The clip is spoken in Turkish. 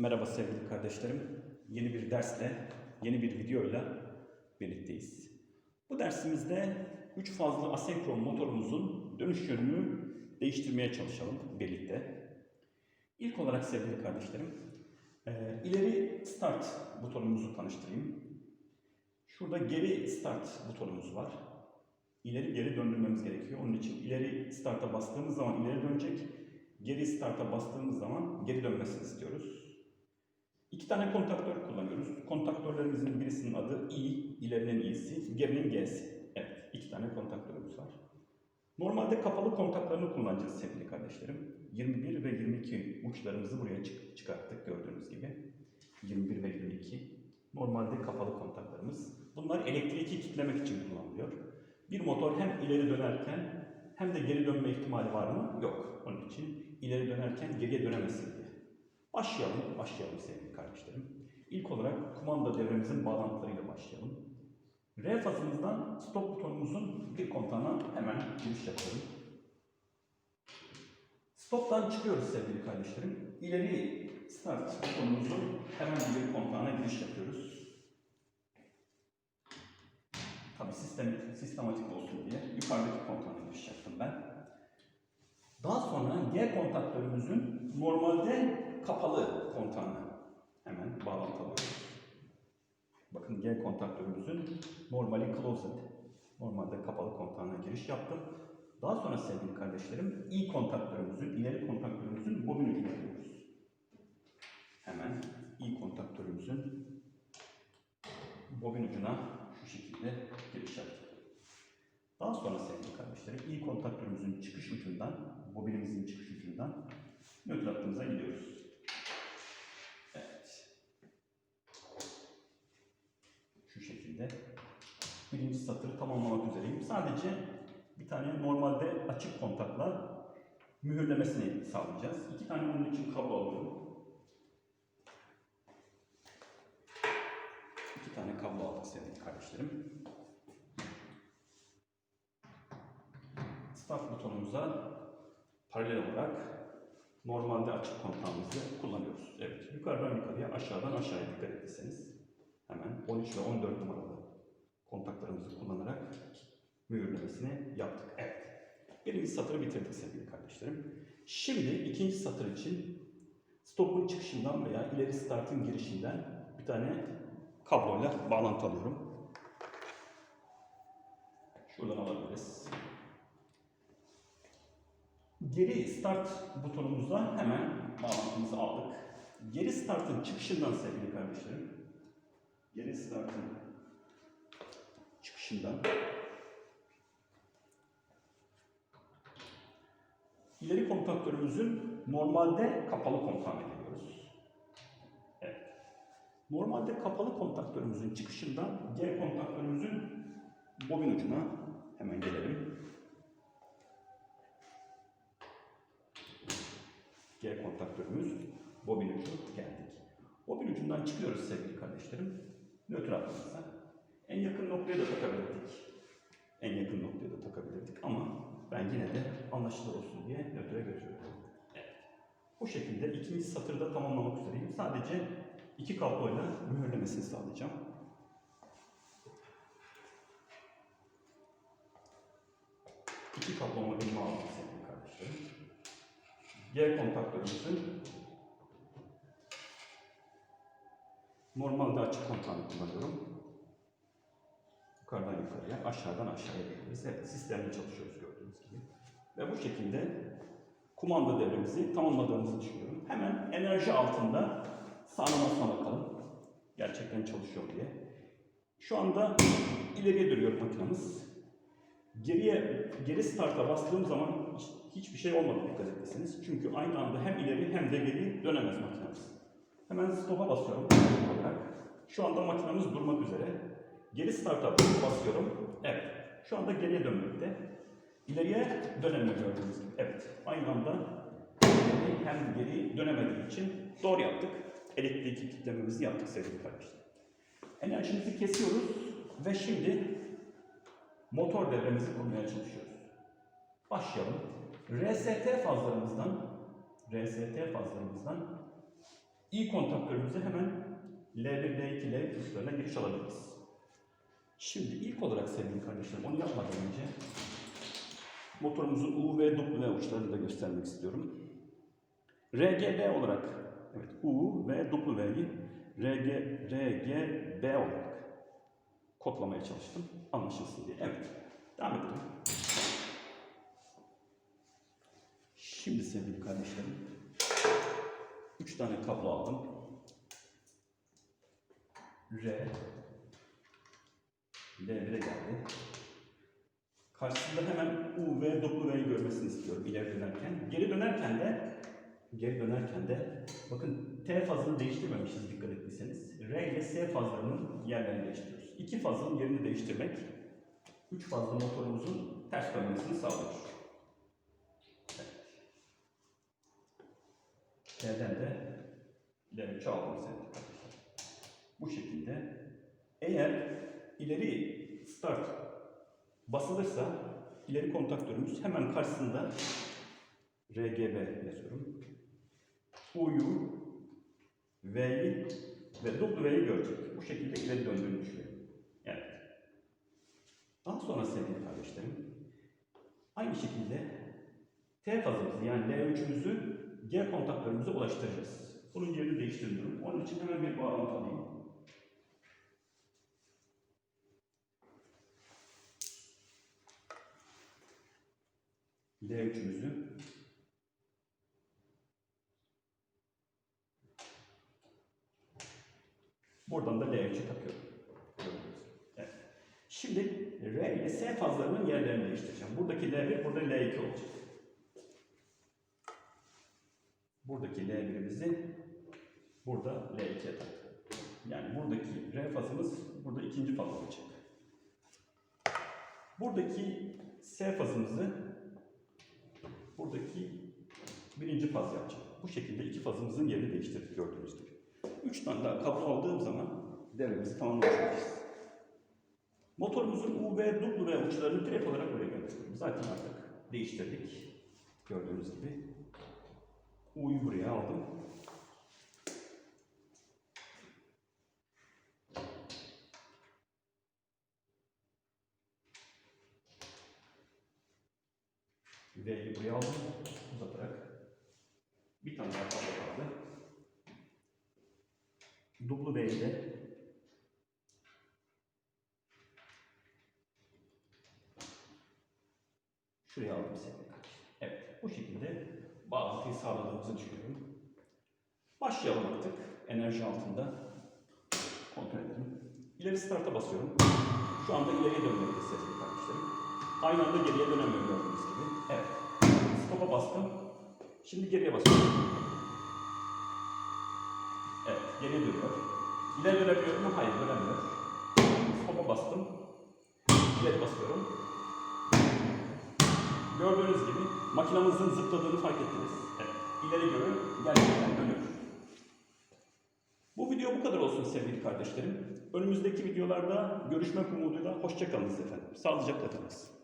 Merhaba sevgili kardeşlerim. Yeni bir dersle, yeni bir videoyla birlikteyiz. Bu dersimizde 3 fazlı asenkron motorumuzun dönüş yönünü değiştirmeye çalışalım birlikte. İlk olarak sevgili kardeşlerim, e, ileri start butonumuzu tanıştırayım. Şurada geri start butonumuz var. İleri geri döndürmemiz gerekiyor. Onun için ileri start'a bastığımız zaman ileri dönecek. Geri start'a bastığımız zaman geri dönmesini istiyoruz. İki tane kontaktör kullanıyoruz. Kontaktörlerimizin birisinin adı I, ilerinin i'si, gerinin g'si. Evet, iki tane kontaktörümüz var. Normalde kapalı kontaklarını kullanacağız sevgili kardeşlerim. 21 ve 22 uçlarımızı buraya çık- çıkarttık gördüğünüz gibi. 21 ve 22. Normalde kapalı kontaklarımız. Bunlar elektriki kitlemek için kullanılıyor. Bir motor hem ileri dönerken hem de geri dönme ihtimali var mı? Yok. Onun için ileri dönerken geriye dönemesin diye. Başlayalım, başlayalım sevgili kardeşlerim. İlk olarak kumanda devremizin bağlantılarıyla başlayalım. R fazımızdan stop butonumuzun bir kontağına hemen giriş yapalım. Stop'tan çıkıyoruz sevgili kardeşlerim. İleri start butonumuzun hemen bir kontağına giriş yapıyoruz. Tabi sistem, sistematik olsun diye yukarıdaki kontağına giriş yaptım ben. Daha sonra G kontaktörümüzün normalde kapalı kontağına hemen bağlantılıyoruz. Bakın G kontaktörümüzün normali closed, normalde kapalı kontağına giriş yaptım. Daha sonra sevgili kardeşlerim, I kontaktörümüzün, ileri kontaktörümüzün bobin ucuna giriyoruz. Hemen I kontaktörümüzün bobin ucuna şu şekilde giriş yaptım. Daha sonra sevgili kardeşlerim, i kontaktörümüzün çıkış ucundan, bobinimizin çıkış ucundan nötr hattımıza gidiyoruz. Evet. Şu şekilde. Birinci satırı tamamlamak üzereyim. Sadece bir tane normalde açık kontakla mühürlemesini sağlayacağız. İki tane onun için kablo alıyorum. İki tane kablo aldık sevgili kardeşlerim. Start butonumuza paralel olarak normalde açık kontağımızı kullanıyoruz. Evet, yukarıdan yukarıya, aşağıdan aşağıya dikkat etseniz hemen 13 ve 14 numaralı kontaklarımızı kullanarak mühürlemesini yaptık. Evet, birinci satırı bitirdik sevgili kardeşlerim. Şimdi ikinci satır için stopun çıkışından veya ileri startın girişinden bir tane kabloyla bağlantı alıyorum. Şuradan alabiliriz. Geri start butonumuza hemen bağlantımızı aldık. Geri startın çıkışından sevgili kardeşlerim. Geri startın çıkışından ileri kontaktörümüzün normalde kapalı kontağına geliyoruz. Evet. Normalde kapalı kontaktörümüzün çıkışından G kontaktörümüzün bobin ucuna hemen gelelim. G kontaktörümüz bobin ucu geldik. Bobin ucundan çıkıyoruz sevgili kardeşlerim. Nötr hattımıza. En yakın noktaya da takabilirdik. En yakın noktaya da takabilirdik ama ben yine de anlaşılır olsun diye nötre götürüyorum. Evet. Bu şekilde ikinci satırda tamamlamak üzereyim. Sadece iki kabloyla mühürlemesini sağlayacağım. İki kabloma elime aldım sevgili kardeşlerim. G kontaktörümüzün normalde açık kontağını kullanıyorum. Yukarıdan yukarıya, aşağıdan aşağıya diyebiliriz. Evet, sistemle çalışıyoruz gördüğünüz gibi. Ve bu şekilde kumanda devremizi tamamladığımızı düşünüyorum. Hemen enerji altında sağlamasına bakalım. Gerçekten çalışıyor diye. Şu anda ileriye dönüyor makinamız. Geriye, geri start'a bastığım zaman hiç- hiçbir şey olmadı dikkat ederseniz. Çünkü aynı anda hem ileri hem de geri dönemez makinamız. Hemen stop'a basıyorum. Şu anda makinamız durmak üzere. Geri start'a basıyorum. Evet. Şu anda geriye dönmekte. İleriye dönemiyor gördüğünüz gibi. Evet. Aynı anda hem geri dönemediği için doğru yaptık. Elektrikli kitlememizi yaptık sevgili kardeşler. Enerjimizi kesiyoruz ve şimdi motor devremizi kurmaya çalışıyoruz. Başlayalım. RST fazlarımızdan RST fazlarımızdan İyi kontaktörümüze hemen L1, L2, L3 uçlarına giriş alabiliriz. Şimdi ilk olarak sevgili kardeşlerim onu yapmadan önce motorumuzun U ve W uçlarını da göstermek istiyorum. RGB olarak evet U ve W'yi RG, RGB olarak kodlamaya çalıştım. Anlaşılsın diye. Evet. Devam edelim. Şimdi sevgili kardeşlerim 3 tane kablo aldım. R L1'e geldi. Karşısında hemen U ve W'yi görmesini istiyorum ileri dönerken. Geri dönerken de geri dönerken de bakın T fazını değiştirmemişiz dikkat ettiyseniz. R ile S fazlarının yerlerini değiştiriyoruz. İki fazın yerini değiştirmek üç fazlı motorumuzun ters dönmesini sağlıyor. T'den de L3'ü aldım sevgili arkadaşlar. Bu şekilde eğer ileri start basılırsa ileri kontaktörümüz hemen karşısında RGB yazıyorum. U'yu, V'yi ve W'yi görecek. Bu şekilde ileri döndüğünü düşünüyorum. Evet. Daha sonra sevgili kardeşlerim, aynı şekilde T fazımızı yani L3'ümüzü G kontaktörümüze ulaştıracağız. Bunun yerini değiştirmiyorum. Onun için hemen bir bağlantı alayım. L3'ümüzü buradan da L3'e takıyorum. Şimdi R ile S fazlarının yerlerini değiştireceğim. Buradaki L1, burada L2 olacak. Buradaki L1'imizi burada L2'ye taktık. Yani buradaki R fazımız burada ikinci faz olacak. Buradaki S fazımızı buradaki birinci faz yapacağım. Bu şekilde iki fazımızın yerini değiştirdik gördüğünüz gibi. Üç tane daha kablo aldığım zaman devremizi tamamlamış. Motorumuzun U ve W uçlarını direkt olarak buraya gönderiyorum. Zaten artık değiştirdik. Gördüğünüz gibi. U'yu buraya aldım. V'yi buraya aldım. Uzatarak. Bir tane daha kablo kaldı. W'yi de şuraya aldım kardeşim. Evet, bu şekilde bağlantıyı sağladığımızı düşünüyorum. Başlayalım artık. Enerji altında. Kontrol edelim. İleri start'a basıyorum. Şu anda ileriye sevgili kardeşlerim. Aynı anda geriye dönemiyorum gördüğünüz gibi. Evet. Stop'a bastım. Şimdi geriye basıyorum. Evet, geriye dönüyor. İleri dönebiliyor mu? Hayır, dönemiyor. Stop'a bastım. İleri basıyorum. Gördüğünüz gibi makinamızın zıpladığını fark ettiniz. Evet. İleri görün, gerçekten dönüyor. Bu video bu kadar olsun sevgili kardeşlerim. Önümüzdeki videolarda görüşmek umuduyla hoşçakalınız efendim. Sağlıcakla kalınız.